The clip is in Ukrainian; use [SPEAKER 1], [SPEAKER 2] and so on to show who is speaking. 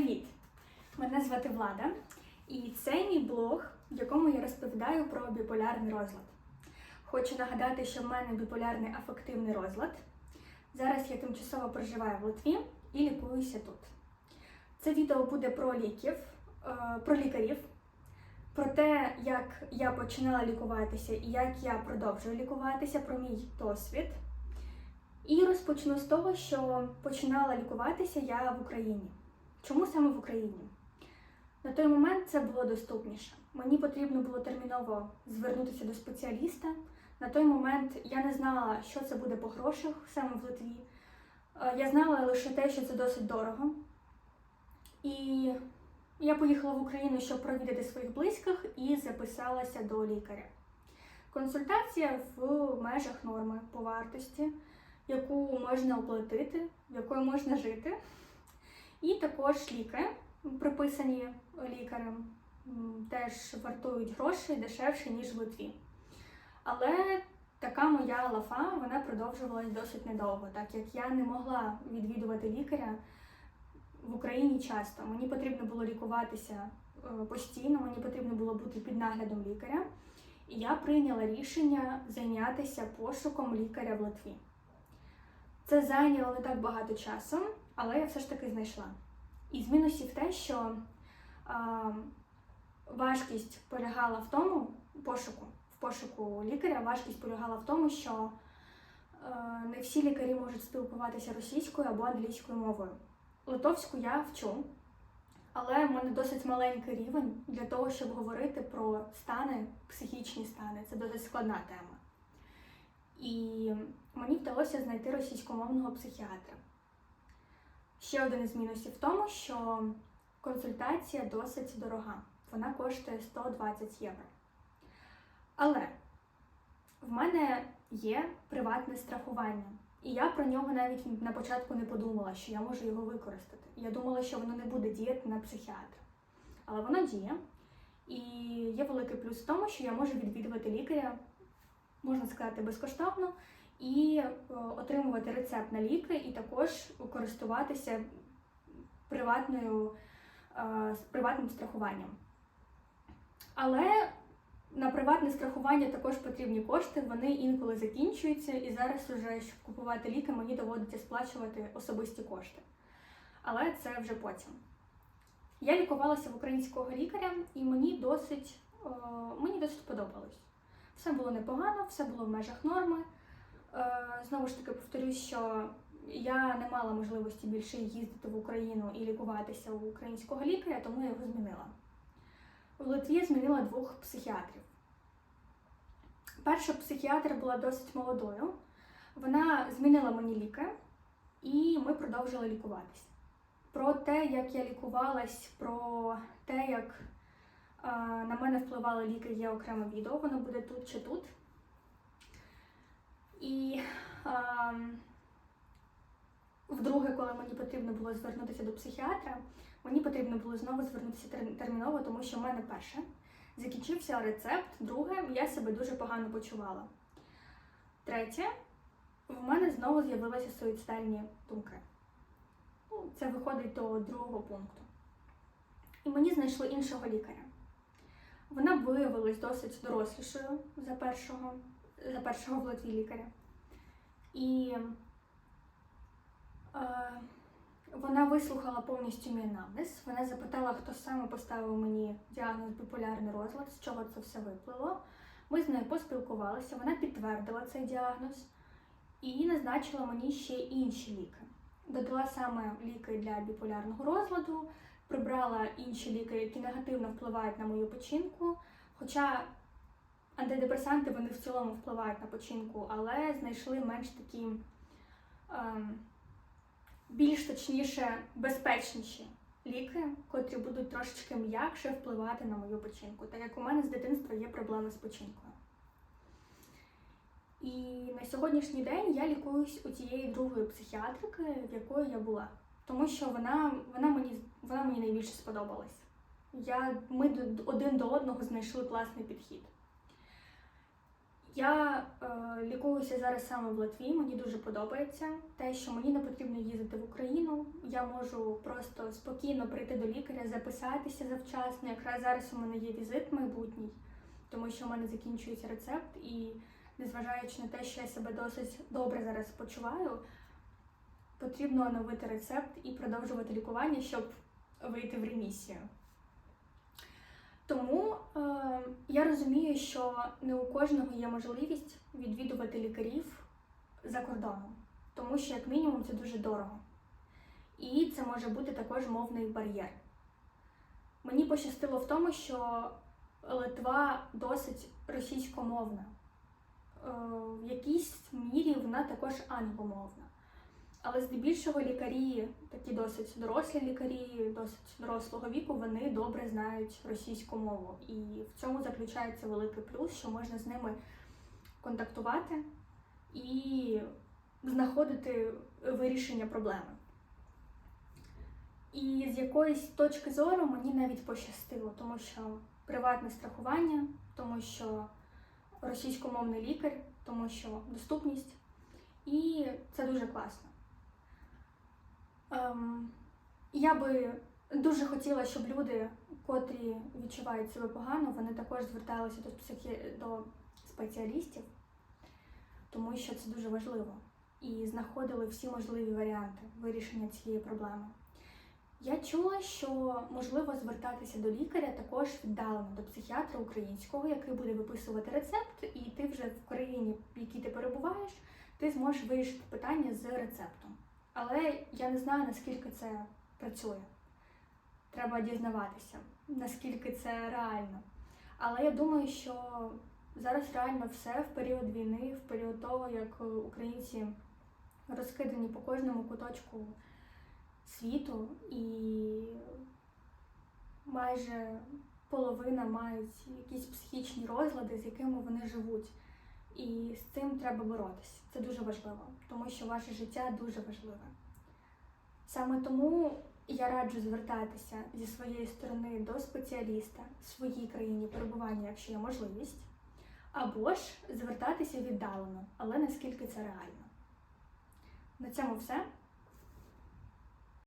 [SPEAKER 1] Привіт! Мене звати Влада, і це мій блог, в якому я розповідаю про біполярний розлад. Хочу нагадати, що в мене біполярний афективний розлад. Зараз я тимчасово проживаю в Литві і лікуюся тут. Це відео буде про ліків, е, про лікарів, про те, як я починала лікуватися і як я продовжую лікуватися, про мій досвід. І розпочну з того, що починала лікуватися я в Україні. Чому саме в Україні? На той момент це було доступніше. Мені потрібно було терміново звернутися до спеціаліста. На той момент я не знала, що це буде по грошах саме в Литві. Е, Я знала лише те, що це досить дорого. І я поїхала в Україну, щоб провідати своїх близьких, і записалася до лікаря. Консультація в межах норми по вартості, яку можна оплатити, якою можна жити. І також ліки, приписані лікарем, теж вартують грошей дешевше, ніж в Литві. Але така моя лафа вона продовжувалась досить недовго, так як я не могла відвідувати лікаря в Україні часто. Мені потрібно було лікуватися е, постійно, мені потрібно було бути під наглядом лікаря. І я прийняла рішення зайнятися пошуком лікаря в Литві. Це зайняло не так багато часу, але я все ж таки знайшла. І з мінусів те, що а, важкість полягала в тому пошуку, в пошуку лікаря, важкість полягала в тому, що е, не всі лікарі можуть спілкуватися російською або англійською мовою. Литовську я вчу, але в мене досить маленький рівень для того, щоб говорити про стани, психічні стани. Це досить складна тема. І мені вдалося знайти російськомовного психіатра. Ще один із мінусів в тому, що консультація досить дорога. Вона коштує 120 євро. Але в мене є приватне страхування. І я про нього навіть на початку не подумала, що я можу його використати. Я думала, що воно не буде діяти на психіатра. Але воно діє. І є великий плюс в тому, що я можу відвідувати лікаря, можна сказати, безкоштовно, і е, отримувати рецепт на ліки, і також користуватися приватною, е, приватним страхуванням. Але на приватне страхування також потрібні кошти, вони інколи закінчуються, і зараз уже, щоб купувати ліки, мені доводиться сплачувати особисті кошти. Але це вже потім. Я лікувалася в українського лікаря, і мені досить, е, мені досить подобалось. Все було непогано, все було в межах норми. Е, Знову ж таки, повторюсь, що я не мала можливості більше їздити в Україну і лікуватися у українського лікаря, тому я його змінила. В Литві змінила двох психіатрів. Перша психіатр була досить молодою. Вона змінила мені ліки, і ми продовжили лікуватися. Про те, як я лікувалась, про те, як на мене впливали ліки, є окреме відео, воно буде тут чи тут. І а, вдруге, коли мені потрібно було звернутися до психіатра, мені потрібно було знову звернутися терміново, тому що в мене перше закінчився рецепт, друге, я себе дуже погано почувала. Третє, в мене знову з'явилися суїцидальні думки. Ну, Це виходить до другого пункту. І мені знайшли іншого лікаря. Вона виявилась досить дорослішою за першого, за першого в Литві лікаря. І е, вона вислухала повністю мій анамнез. Вона запитала, хто саме поставив мені діагноз біполярний розлад, з чого це все виплило. Ми з нею поспілкувалися, вона підтвердила цей діагноз і назначила мені ще інші ліки. Додала саме ліки для біполярного розладу, прибрала інші ліки, які негативно впливають на мою печінку. Хоча антидепресанти вони в цілому впливають на печінку, але знайшли менш такі ем, більш точніше безпечніші ліки, котрі будуть трошечки м'якше впливати на мою печінку, так як у мене з дитинства є проблеми з печінкою. І на сьогоднішній день я лікуюсь у тієї другої психіатрики, в якої я була. Тому що вона, вона, мені, вона мені найбільше сподобалась. Я, ми один до одного знайшли класний підхід. Я е, лікуюся зараз саме в Латвії. Мені дуже подобається те, що мені не потрібно їздити в Україну. Я можу просто спокійно прийти до лікаря, записатися завчасно. Якраз зараз у мене є візит майбутній, тому що у мене закінчується рецепт, і незважаючи на те, що я себе досить добре зараз почуваю, потрібно оновити рецепт і продовжувати лікування, щоб вийти в ремісію. Тому е, я розумію, що не у кожного є можливість відвідувати лікарів за кордоном, тому що, як мінімум, це дуже дорого. І це може бути також мовний бар'єр. Мені пощастило в тому, що Литва досить російськомовна. Е, в якійсь мірі вона також англомовна. Але здебільшого лікарі, такі досить дорослі лікарі, досить дорослого віку, вони добре знають російську мову. І в цьому заключається великий плюс, що можна з ними контактувати і знаходити вирішення проблеми. І з якоїсь точки зору мені навіть пощастило, тому що приватне страхування, тому що російськомовний лікар, тому що доступність. І це дуже класно. Ем, я би дуже хотіла, щоб люди, котрі відчувають себе погано, вони також зверталися до, психі... до спеціалістів, тому що це дуже важливо. І знаходили всі можливі варіанти вирішення цієї проблеми. Я чула, що можливо звертатися до лікаря також віддалено до психіатра українського, який буде виписувати рецепт, і ти вже в країні, в якій ти перебуваєш, ти зможеш вирішити питання з рецептом. Але я не знаю, наскільки це працює. Треба дізнаватися, наскільки це реально. Але я думаю, що зараз реально все в період війни, в період того, як українці розкидані по кожному куточку світу, і майже половина мають якісь психічні розлади, з якими вони живуть. І з цим треба боротися. Це дуже важливо, тому що ваше життя дуже важливе. Саме тому я раджу звертатися зі своєї сторони до спеціаліста в своїй країні перебування, якщо є можливість, або ж звертатися віддалено, але наскільки це реально. На цьому все.